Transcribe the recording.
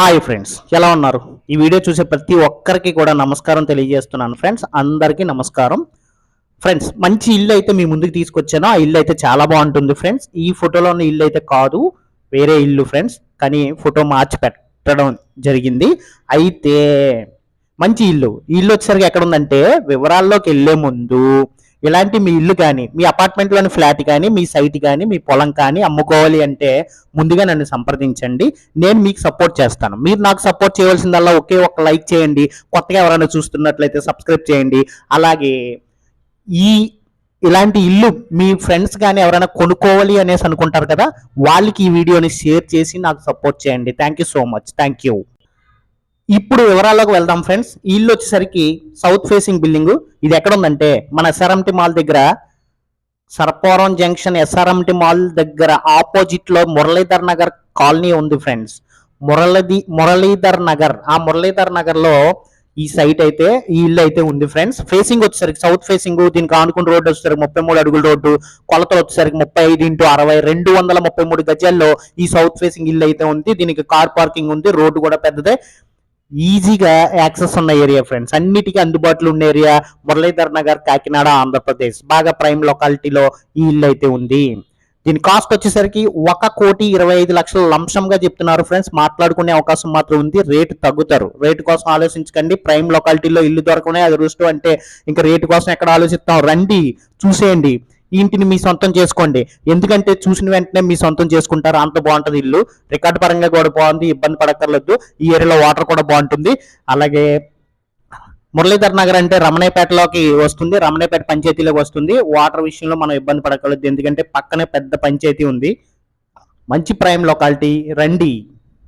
Hi friends ఎలా ఉన్నారు? ఈ వీడియో చూసే ప్రతి ఒక్కరికి కూడా నమస్కారం తెలియజేస్తున్నాను ఫ్రెండ్స్ అందరికీ నమస్కారం. ఫ్రెండ్స్ మంచి ఇల్లు అయితే మీ ముందుకు తీసుకొచ్చాను. ఆ ఇల్లు అయితే చాలా బాగుంటుంది ఫ్రెండ్స్ ఈ ఫోటోలో ఉన్న ఇల్లు అయితే కాదు వేరే ఇల్లు ఫ్రెండ్స్ కానీ ఫోటో మార్చి పెట్టడం జరిగింది. అయితే మంచి ఇల్లు. ఇల్లు వచ్చేసరికి ఎక్కడ ఉందంటే వివరాల్లోకి వెళ్ళే ముందు ఇలాంటి మీ ఇల్లు కానీ మీ అపార్ట్మెంట్లోని ఫ్లాట్ కానీ మీ సైట్ కానీ మీ పొలం కానీ అమ్ముకోవాలి అంటే ముందుగా నన్ను సంప్రదించండి. నేను మీకు సపోర్ట్ చేస్తాను. మీరు నాకు సపోర్ట్ చేయవలసిందల్లా ఒకే ఒక లైక్ చేయండి. కొత్తగా ఎవరైనా చూస్తున్నట్లయితే సబ్స్క్రైబ్ చేయండి. అలాగే ఈ ఇలాంటి ఇల్లు మీ ఫ్రెండ్స్ కానీ ఎవరైనా కొనుక్కోవాలి అనేసి అనుకుంటారు కదా వాళ్ళకి ఈ వీడియోని షేర్ చేసి నాకు సపోర్ట్ చేయండి. Thank you so much thank you ఇప్పుడు వివరాల్లోకి వెళ్దాం ఫ్రెండ్స్. ఇల్లు వచ్చేసరికి సౌత్ ఫేసింగ్ బిల్డింగ్ ఇది ఎక్కడ ఉందంటే మన ఎస్ఆర్ఎంటి మాల్ దగ్గర సర్పవరం జంక్షన్ ఎస్ఆర్ఎంటి మాల్ దగ్గర ఆపోజిట్లో మురళీధర్ నగర్ కాలనీ ఉంది ఫ్రెండ్స్. మురళీ మురళీధర్ నగర్. ఆ మురళీధర్ నగర్లో ఈ సైట్ అయితే ఈ ఇల్లు అయితే ఉంది ఫ్రెండ్స్. ఫేసింగ్ వచ్చేసరికి సౌత్ ఫేసింగ్ దీనికి ఆనుకుని రోడ్డు వచ్చేసరికి ముప్పై మూడు అడుగుల రోడ్డు. కొలతలు వచ్చేసరికి ముప్పై ఐదు ఇంటూ అరవై రెండు వందల ముప్పై మూడు గజాల్లో ఈ సౌత్ ఫేసింగ్ ఇల్లు అయితే ఉంది. దీనికి కార్ పార్కింగ్ ఉంది. రోడ్డు కూడా పెద్దదే. ఈజీగా యాక్సెస్ ఉన్న ఏరియా ఫ్రెండ్స్. అన్నిటికీ అందుబాటులో ఉన్న ఏరియా మురళీధర్ నగర్ కాకినాడ ఆంధ్రప్రదేశ్. బాగా ప్రైమ్ లొకాలిటీలో ఈ ఇల్లు అయితే ఉంది. దీని కాస్ట్ వచ్చేసరికి ఒక కోటి ఇరవై ఐదు లక్షల లంశంగా చెప్తున్నారు ఫ్రెండ్స్. మాట్లాడుకునే అవకాశం మాత్రం ఉంది. రేటు తగ్గుతారు. రేటు కోసం ఆలోచించకండి. ప్రైమ్ లొకాలిటీలో ఇల్లు దొరకనే అది రుస్తు అంటే ఇంకా రేటు కోసం ఎక్కడ ఆలోచిస్తాం? రండి చూసేయండి. ఈ ఇంటిని మీ సొంతం చేసుకోండి. ఎందుకంటే చూసిన వెంటనే మీ సొంతం చేసుకుంటారు. అంత బాగుంటుంది ఇల్లు. రికార్డు పరంగా కూడా బాగుంది. ఇబ్బంది పడక్కర్లేదు. ఈ ఏరియాలో వాటర్ కూడా బాగుంటుంది. అలాగే మురళీధర్ నగర్ అంటే రమణేపేటలోకి వస్తుంది. రమణేపేట పంచాయతీలోకి వస్తుంది. వాటర్ విషయంలో మనం ఇబ్బంది పడక్కర్లేదు. ఎందుకంటే పక్కనే పెద్ద పంచాయతీ ఉంది. మంచి ప్రైమ్ లొకాలిటీ రండి.